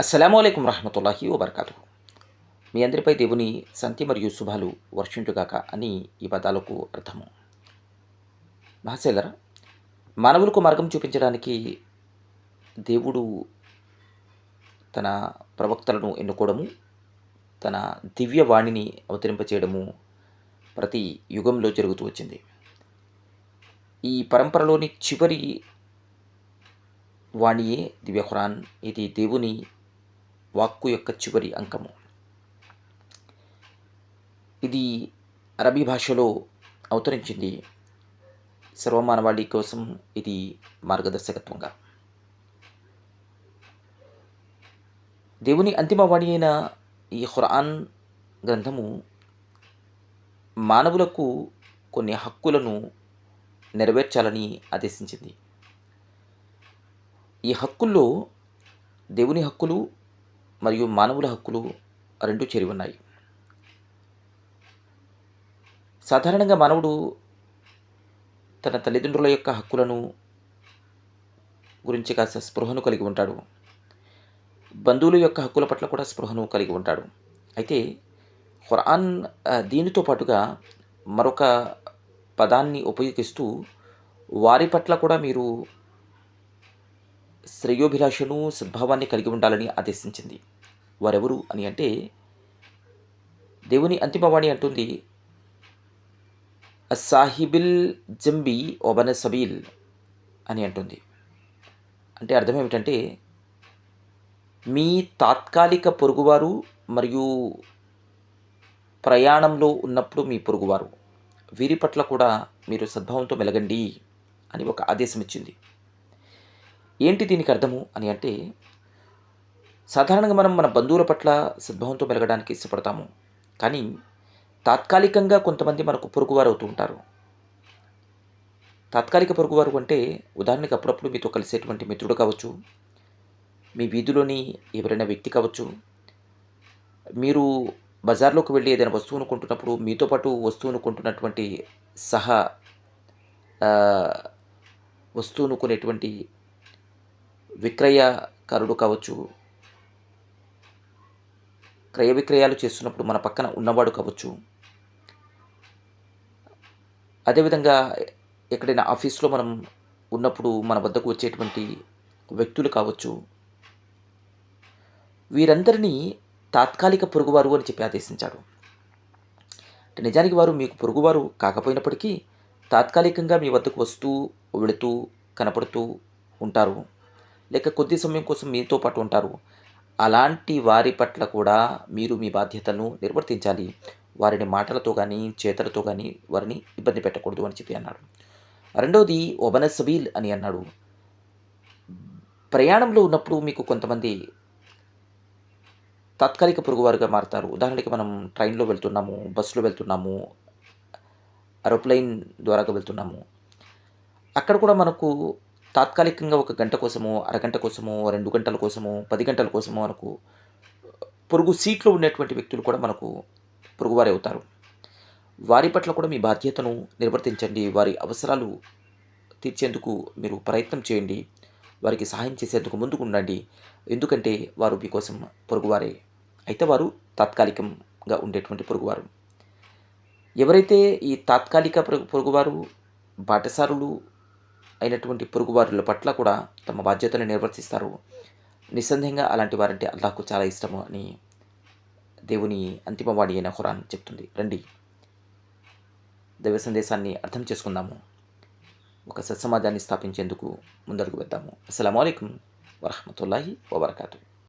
అస్సలం అయికం రహమతుల్లాహి వబర్కాతు మీ అందరిపై దేవుని శాంతి మరియు శుభాలు వర్షించుగాక అని ఈ పదాలకు అర్థము. మహాశైలరా మానవులకు మార్గం చూపించడానికి దేవుడు తన ప్రవక్తలను ఎన్నుకోవడము తన దివ్యవాణిని అవతరింపచేయడము ప్రతి యుగంలో జరుగుతూ వచ్చింది. ఈ పరంపరలోని చివరి వాణియే దివ్యఖురాన్ ఇది దేవుని వాక్కు యొక్క చివరి అంకము. ఇది అరబీ భాషలో అవతరించింది సర్వమానవాళి కోసం ఇది మార్గదర్శకత్వంగా. దేవుని అంతిమవాణి అయిన ఈ ఖురాన్ గ్రంథము మానవులకు కొన్ని హక్కులను నెరవేర్చాలని ఆదేశించింది. ఈ హక్కుల్లో దేవుని హక్కులు మరియు మానవుల హక్కులు రెండు చేరి ఉన్నాయి. సాధారణంగా మానవుడు తన తల్లిదండ్రుల యొక్క హక్కులను గురించి కాస్త స్పృహను కలిగి ఉంటాడు. బంధువుల యొక్క హక్కుల పట్ల కూడా స్పృహను కలిగి ఉంటాడు. అయితే ఖురాన్ దీనితో పాటుగా మరొక పదాన్ని ఉపయోగిస్తూ వారి పట్ల కూడా మీరు శ్రేయోభిలాషను సద్భావాన్ని కలిగి ఉండాలని ఆదేశించింది. వారెవరు అని అంటే దేవుని అంతిమవాణి అంటుంది సాహిబిల్ జంబి ఒబన సబీల్ అని అంటుంది. అంటే అర్థం ఏమిటంటే మీ తాత్కాలిక పొరుగువారు మరియు ప్రయాణంలో ఉన్నప్పుడు మీ పొరుగువారు వీరి పట్ల కూడా మీరు సద్భావంతో మెలగండి అని ఒక ఆదేశం ఇచ్చింది ఏంటి దీనికి అర్థము అని అంటే సాధారణంగా మనం మన బంధువుల పట్ల సద్భావంతో మెలగడానికి ఇష్టపడతాము. కానీ తాత్కాలికంగా కొంతమంది మనకు పొరుగువారు అవుతూ ఉంటారు. తాత్కాలిక పొరుగువారు అంటే ఉదాహరణకు అప్పుడప్పుడు మీతో కలిసేటువంటి మిత్రుడు కావచ్చు మీ వీధిలోని ఎవరైనా వ్యక్తి కావచ్చు. మీరు బజార్లోకి వెళ్ళి ఏదైనా వస్తువును కొంటున్నప్పుడు మీతో పాటు వస్తువును కొంటున్నటువంటి సహా వస్తువును కొనేటువంటి విక్రయకారుడు కావచ్చు క్రయ విక్రయాలు చేస్తున్నప్పుడు మన పక్కన ఉన్నవాడు కావచ్చు. అదేవిధంగా ఎక్కడైనా ఆఫీస్లో మనం ఉన్నప్పుడు మన వద్దకు వచ్చేటువంటి వ్యక్తులు కావచ్చు వీరందరినీ తాత్కాలిక పొరుగువారు అని చెప్పి ఆదేశించాడు. అంటే నిజానికి వారు మీకు పొరుగువారు కాకపోయినప్పటికీ తాత్కాలికంగా మీ వద్దకు వస్తూ వెళుతూ కనపడుతూ ఉంటారు. లేక కొద్ది సమయం కోసం మీతో పాటు ఉంటారు. అలాంటి వారి పట్ల కూడా మీరు మీ బాధ్యతను నిర్వర్తించాలి. వారిని మాటలతో కానీ చేతలతో కానీ వారిని ఇబ్బంది పెట్టకూడదు అని చెప్పి అన్నాడు. రెండవది ఒబన సబీల్ అని అన్నాడు. ప్రయాణంలో ఉన్నప్పుడు మీకు కొంతమంది తాత్కాలిక పొరుగువారుగా మారుతారు. ఉదాహరణకి మనం ట్రైన్లో వెళ్తున్నాము బస్సులో వెళ్తున్నాము ఏరోప్లైన్ ద్వారాగా వెళ్తున్నాము. అక్కడ కూడా మనకు తాత్కాలికంగా ఒక గంట కోసమో అరగంట కోసమో రెండు గంటల కోసమో పది గంటల కోసమో మనకు పొరుగు సీట్లో ఉన్నటువంటి వ్యక్తులు కూడా మనకు పొరుగువారే అవుతారు. వారి పట్ల కూడా మీ బాధ్యతను నిర్వర్తించండి. వారి అవసరాలు తీర్చేందుకు మీరు ప్రయత్నం చేయండి. వారికి సహాయం చేసేందుకు ముందుకు ఉండండి. ఎందుకంటే వారు మీకోసం పొరుగువారే. అయితే వారు తాత్కాలికంగా ఉండేటువంటి పొరుగువారు. ఎవరైతే ఈ తాత్కాలిక పొరుగువారు బాటసారులు అయినటువంటి పొరుగువారుల పట్ల కూడా తమ బాధ్యతను నిర్వర్తిస్తారు. నిస్సందేహంగా అలాంటి వారంటే అల్లాహకు చాలా ఇష్టము అని దేవుని అంతిమవాణి అయిన హురాన్ చెప్తుంది. రండి. దైవ సందేశాన్ని అర్థం చేసుకుందాము. ఒక సత్సమాజాన్ని స్థాపించేందుకు ముందడుగు వెద్దాము. అస్సలం అయికం వరహమతుల్లాహి వబర్కాతూ.